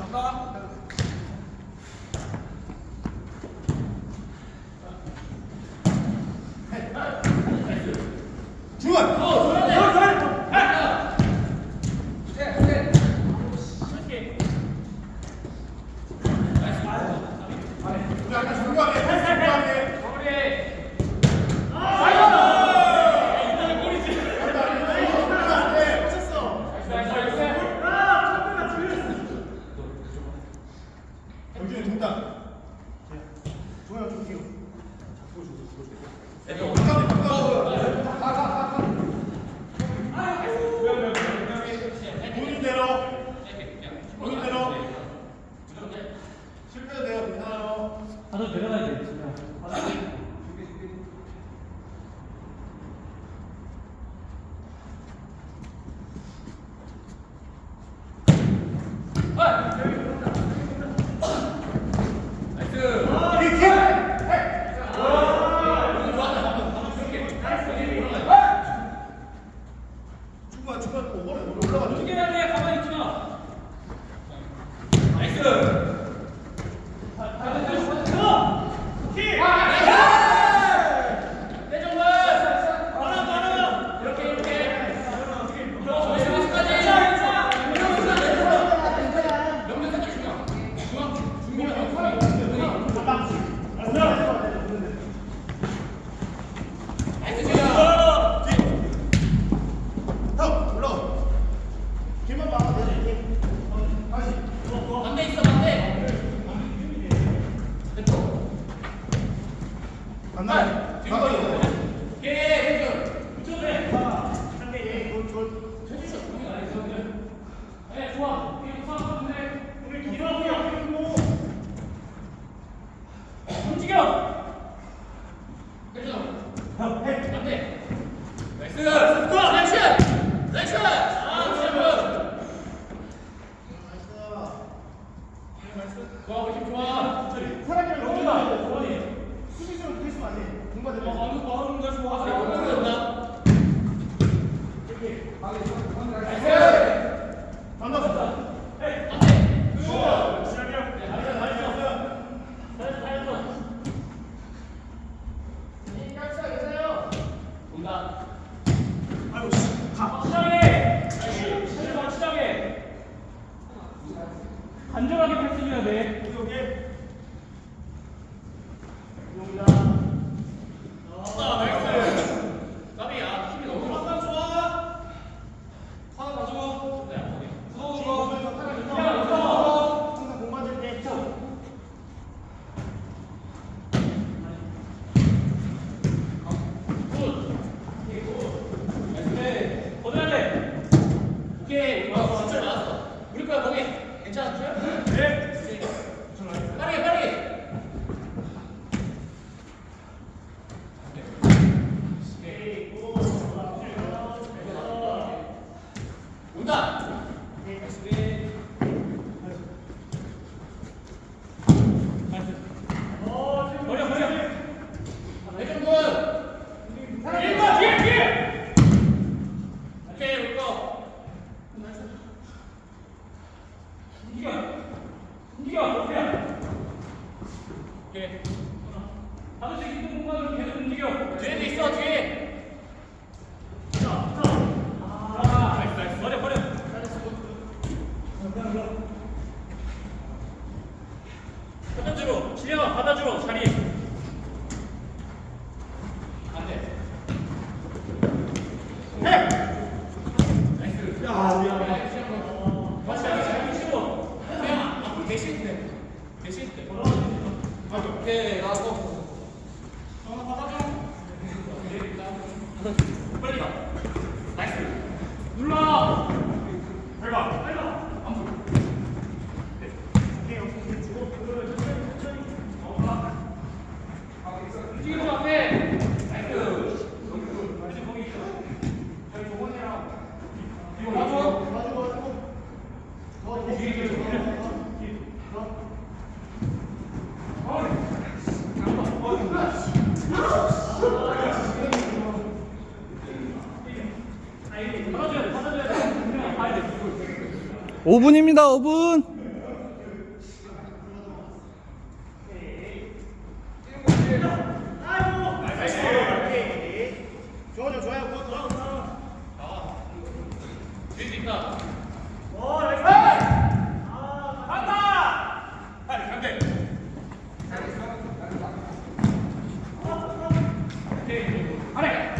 Então, Everyone. 지금 오케이. 어, 우리 거야, 거기. 괜찮았죠? 네. 오케이. 다섯 시 깊은 공간으로 계속 움직여. 뒤에도 있어, 뒤에. 5분입니다, 5분! あれ。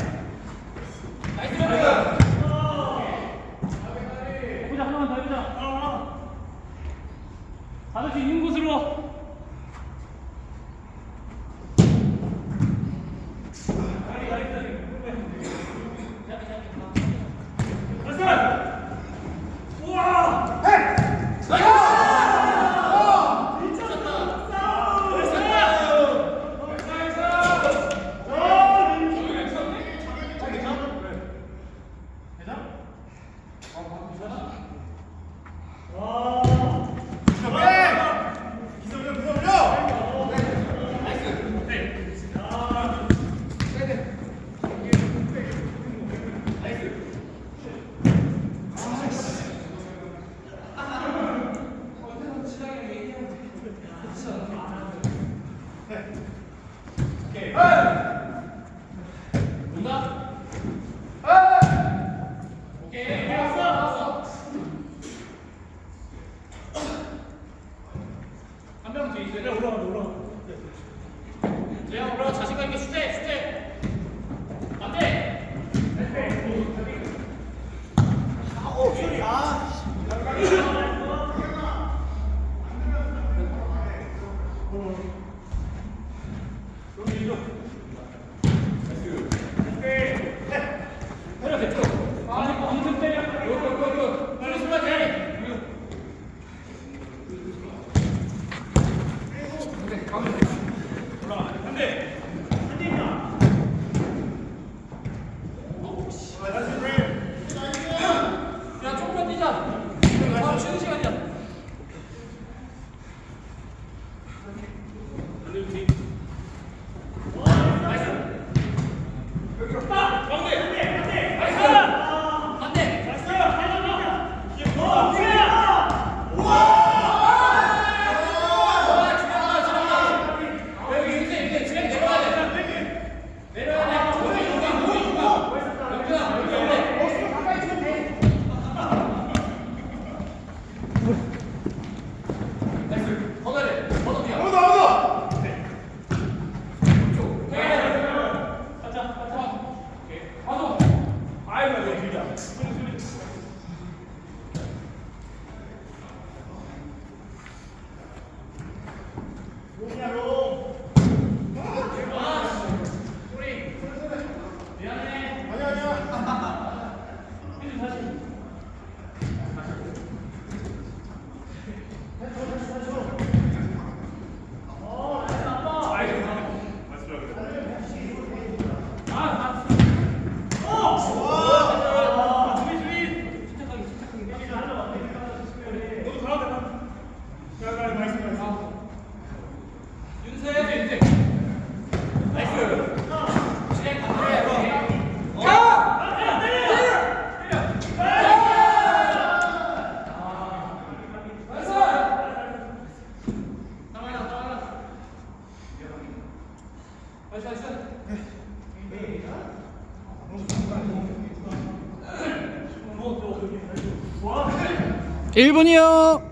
1분이요.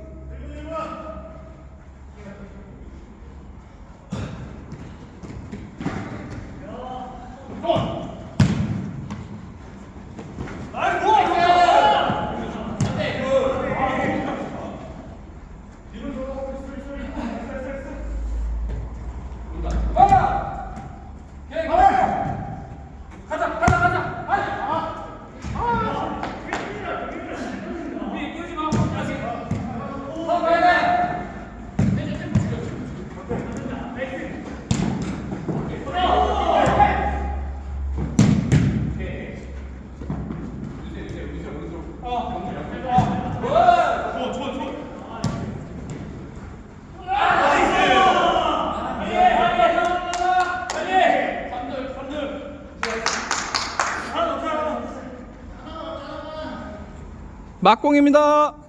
막공입니다.